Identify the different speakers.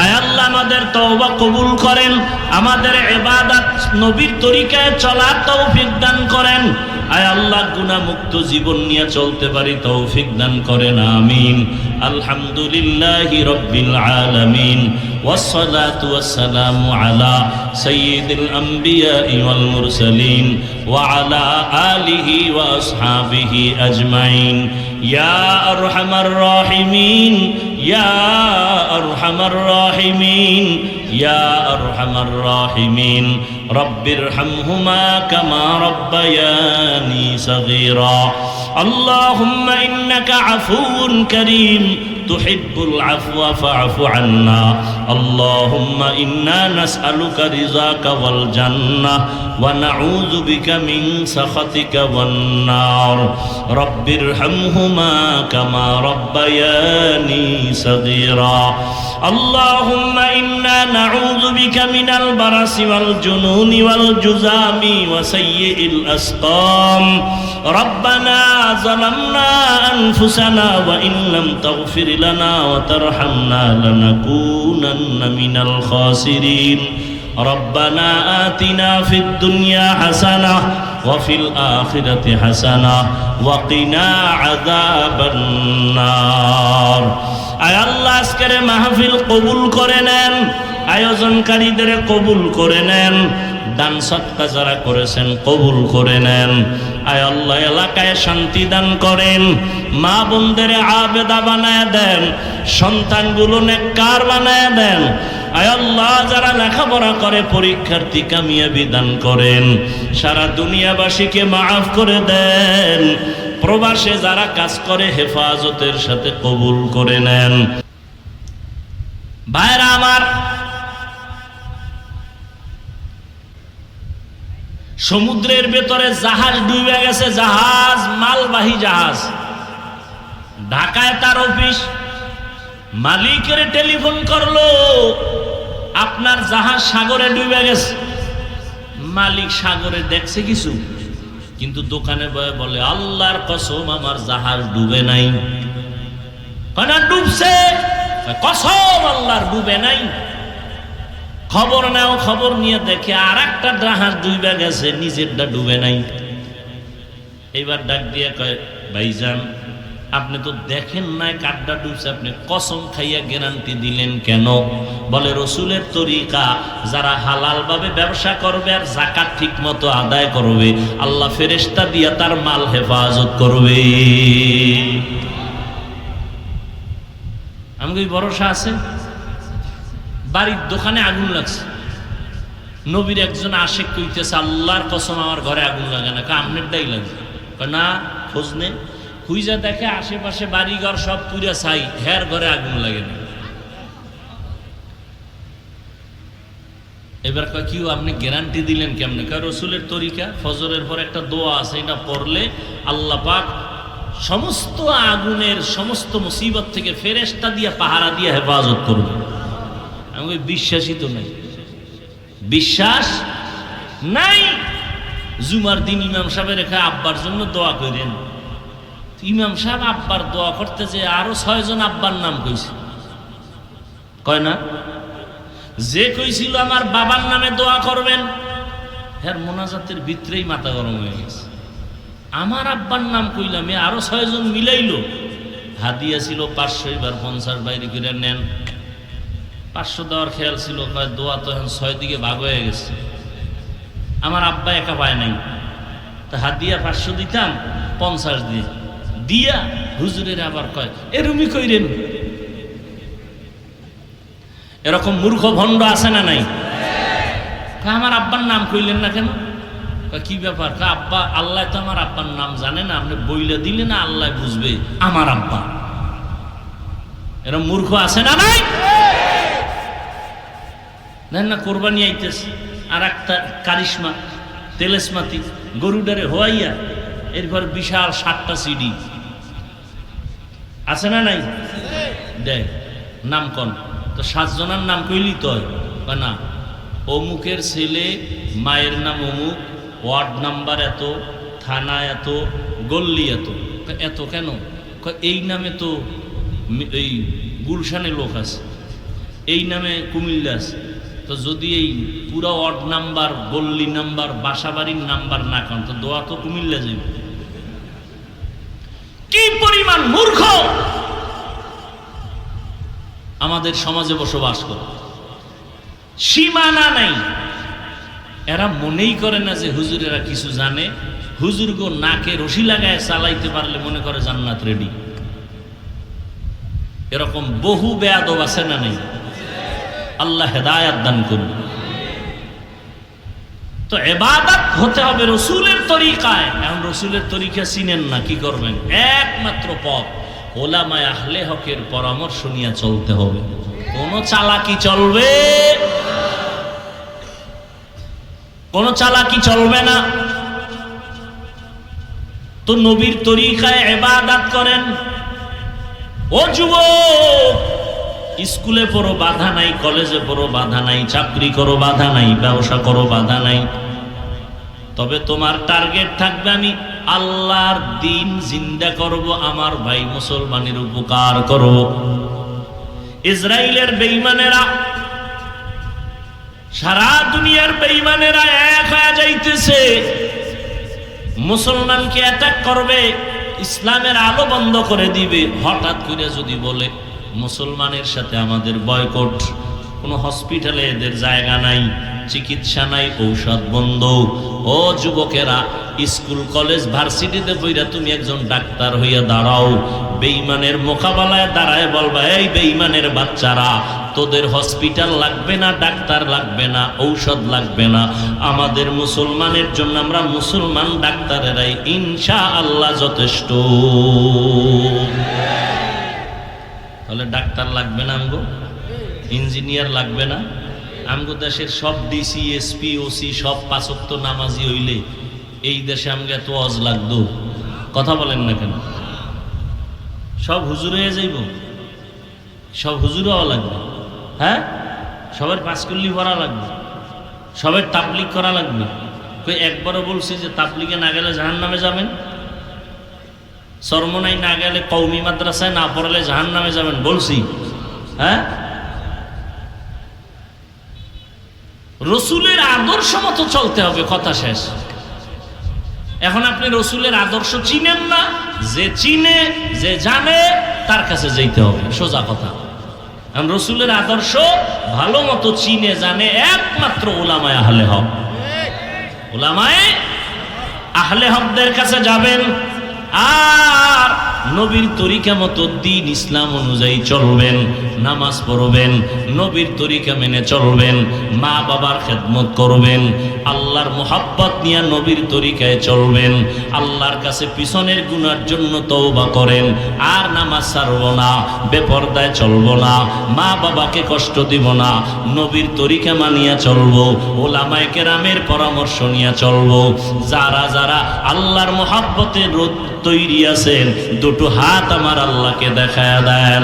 Speaker 1: আয় আল্লাহ আমাদের তওবা কবুল করেন আমাদের ইবাদত নবীর তরিকায় চলার তৌফিক দান করেন আয় আল্লাহ গুনাহমুক্ত জীবন নিয়ে চলতে পারি তৌফিক দান করেন আমিন আলহামদুলিল্লাহি রাব্বিল আলামিন والصلاة والسلام على سيد الأنبياء والمرسلين وعلى آله وأصحابه أجمعين يا أرحم الراحمين يا أرحم الراحمين يا أرحم الراحمين. رب ارحمهما كما ربياني صغيرا. اللهم إنك عفو كريم تحب العفو فاعف عنا. اللهم إنا نسألك رضاك والجنة ونعوذ بك من سخطك والنار. رب ارحمهما كما ربياني صغيرا. اللهم إنا نعوذ بك من البرس والجنون والجزام وسيء الأسقام. ربنا ظلمنا أنفسنا وإن لم تغفر لنا وترحمنا لنكونن من الخاسرين ربنا آتنا في الدنيا حسنة وفي الآخرة حسنة وقنا عذاب النار আয় আল্লাহ আজকের মাহফিল কবুল করে নেন আয়োজনকারীদের কবুল করে নেন। দান সৎকা যারা করেছেন, কবুল করে নেন। আয় এলাকায় শান্তি দান করেন। মা বোনদের আবেদা বানায় দেন। সন্তানগুলো নেককার বানায় দেন। আয় আল্লাহ, যারা লেখাপড়া করে, পরীক্ষার্থী কামিয়াবি দান করেন। সারা দুনিয়াবাসীকে মাফ করে দেন। প্রবাসে যারা কাজ করে, হেফাজতের সাথে কবুল করে নেন। ভাইরা আমার সমুদ্রের ভেতরে জাহাজ ডুবে গেছে, জাহাজ, মালবাহী জাহাজ। ঢাকায় তার অফিস। মালিকের টেলিফোন করল, আপনার জাহাজ সাগরে ডুবে গেছে। মালিক সাগরে দেখছে কিছু, কিন্তু দোকানে বয়ে বলে, আল্লাহর কসম, আমার জাহাজ ডুবে নাই। ডুবছে। কসম, আল্লাহর ডুবে নাই। খবর নাও, খবর নিয়ে দেখে আর একটা জাহাজ ডুবে গেছে নিজেরটা ডুবে নাই। এবার ডাক দিয়ে কয়, ভাইজান, আপনি তো দেখেন নাই কাঠটা ডুবছে, আপনি কসম খাইয়া গ্যারান্টি দিলেন কেন? বলে, রসুলের তরিকা, যারা হালাল ভাবে ব্যবসা করবে আর জাকাত ঠিক মতো আদায় করবে, আল্লাহ ফেরেস্তা দিয়া তার মাল হেফাজত করবে। আমি ভরসা আছে? বাড়ির দোকানে আগুন লাগছে। নবীর একজন আশেক কইতেছে, আল্লাহর কসম আমার ঘরে আগুন লাগে না। আমনেরটাই লাগে। না, খোঁজ নেই খুঁজা দেখে আশেপাশে বাড়িঘর সব পুরা ছাই, হের ঘরে আগুন লাগে না। এবার কিউ, আপনি গ্যারান্টি দিলেন কেমনে? কার রসুলের তরিকা, ফজরের পর একটা দোয়া আছে, এটা পড়লে আল্লাহ পাক সমস্ত আগুনের সমস্ত মুসিবত থেকে ফেরেস্তা দিয়ে, পাহারা দিয়ে হেফাজত করবে আমি বিশ্বাসই তো নাই। বিশ্বাস নাই? জুমার দিন ইমাম সাহেবের রেখে আব্বার জন্য দোয়া করেন ইমাম সাহেব আব্বার দোয়া করতে যে আরও ছয়জন আব্বার নাম কইছে। কয় না? যে কইছিল আমার বাবার নামে দোয়া করবেন হ্যাঁ মোনাজাতের ভিতরেই মাথা গরম হয়ে গেছে। আমার আব্বার নাম কইলাম, এ আরও ছয়জন মিলাইলো। হাদিয়া ছিল পাঁচশো, এবার পঞ্চাশ বাইরে করে নেন। পাঁচশো দেওয়ার খেয়াল ছিল, কয় দোয়া তো এখন ছয় দিকে ভাগ হয়ে গেছে। আমার আব্বা একা পায় নাই। তা হাদিয়া পাঁচশো দিতাম, পঞ্চাশ দিয়ে দিয়া হুজুরের আবার কয় এরুমি কইরেন। এরকম মূর্খ ভণ্ড আছে না নাই? আমার আব্বার নাম কইলেন না কেন? কি ব্যাপার? আব্বা, আল্লাহ তো আমার আব্বার নাম জানে না, আপনি বইলে দিলে না আল্লাহ বুঝবে, আমার আব্বা। এরকম মূর্খ আছে না নাই? দেন না, কোরবানি আইতেছে। আর একটা কারিশমা, তেলেসমাতি, গরুডারে হোয়াইয়া এরপর বিশাল সাতটা সিডি। আছে না নাই? দেয় নাম কন। তো সাতজনের নাম কইলি তো হয়? কয় না, অমুকের ছেলে, মায়ের নাম অমুক, ওয়ার্ড নাম্বার এত, থানা এত, গল্লি এত। এত কেন? এই নামে তো এই গুলশানে লোক আছে। এই নামে কুমিল্লা আছে। তো যদি এই পুরো অড নাম্বার গল্লি নাম্বার, বাসাবাড়ির নাম্বার না কান তো দোয়া তো কুমিল্লা যাবে কি পরিমাণ মূর্খ! আমাদের সমাজে বসবাস করে। সীমানা নাই। এরা মনেই করে না যে হুজুরেরা কিছু জানে। হুজুর গো নাকে রশি লাগায় চালাইতে পারলে মনে করে জান্নাত রেডি এরকম বহু বেয়াদব আছে না নেই? আল্লাহ হেদায়াত দান করুন। তো এবাদত হতে হবে রসুলের তরিকায়। এখন রসুলের তরিকা চিনেন না, কি করবেন? একমাত্র পথ। ওলামায় আহলে হকের পরামর্শ নিয়ে চলতে হবে। কোন চালাকি চলবে? কোন চালাকি চলবে না। তো নবীর তরিকায় এবাদাত করেন। ও যুবক! স্কুলে পড়ো, বাধা নাই, কলেজে পড়ো, বাধা নাই, চাকরি করো, বাধা নাই, ব্যবসা করো, বাধা নাই। তবে তোমার টার্গেট থাকবে আমি আল্লাহর দিন জিন্দা করব, আমার ভাই মুসলমানের উপকার করব। ইসরায়েলের বেইমানেরা সারা দুনিয়ার বেইমানেরা এক হয়ে যাইতেছে। মুসলমানকে অ্যাটাক করবে, ইসলামের আলো বন্ধ করে দিবে, হঠাৎ করে যদি বলে মুসলমানের সাথে আমাদের বয়কট। কোনো হসপিটালে এদের জায়গা নাই, চিকিৎসা নাই, ঔষধ বন্ধ। ও যুবকেরা, স্কুল, কলেজ, ভার্সিটিতে বইরা তুমি একজন ডাক্তার হইয়া দাঁড়াও। বেইমানের মোকাবেলায় দাঁড়ায় বলবা, এই বেইমানের বাচ্চারা, তোদের হসপিটাল লাগবে না, ডাক্তার লাগবে না, ঔষধ লাগবে না। আমাদের মুসলমানের জন্য আমরা মুসলমান ডাক্তারেরাই ইনশা আল্লাহ যথেষ্ট। তাহলে ডাক্তার লাগবে না আমগো? ইঞ্জিনিয়ার লাগবে না? আমগো দেশের সব ডিসি, এসপি, ওসি, সব পাঁচক্ত নামাজি হইলে এই দেশে আমগে এত অজ লাগতো। কথা বলেন না কেন? সব হুজুর হয়ে যাইব? সব হুজুর হওয়া লাগবে? হ্যাঁ? সবার পাঁচকল্লি ভরা লাগবে? সবার তাবলিক করা লাগবে? একবারও বলছি যে তাবলিগে না গেলে জাহান নামে যাবেন? সরমনাই না গেলে কৌমি মাদ্রাসায় না পড়ালে জাহান নামে যাবেন, বলছি। হ্যাঁ? রসুলের আদর্শ মতো চলতে হবে, কথা শেষ। এখন আপনি রসুলের আদর্শ চিনেন না, যে চিনে, যে জানে, তার কাছে যেতে হবে, সোজা কথা। রসুলের আদর্শ ভালো মতো চিনে, জানে একমাত্র ওলামায় আহলে হক। ওলামায় আহলে হকদের কাছে যাবেন আর নবীর তরিকা মতো দিন ইসলাম অনুযায়ী চলবেন, নামাজ পড়বেন, নবীর তরিকা মেনে চলবেন, মা বাবার খেদমত করবেন, আল্লাহর মোহাব্বত নিয়ে নবীর তরিকায় চলবেন, আল্লাহর কাছে পিছনের গুনার জন্য তওবা করেন, আর নামাজ ছাড়ব না, বেপর্দায় চলব না, মা বাবাকে কষ্ট দিব না, নবীর তরিকা মানিয়া চলব, ওলামায় কেরামের পরামর্শ নিয়ে চলব, যারা যারা আল্লাহর মোহাব্বতের রোদ তৈরি আছেন দুটো হাত আমার আল্লাহকে দেখায় দেন।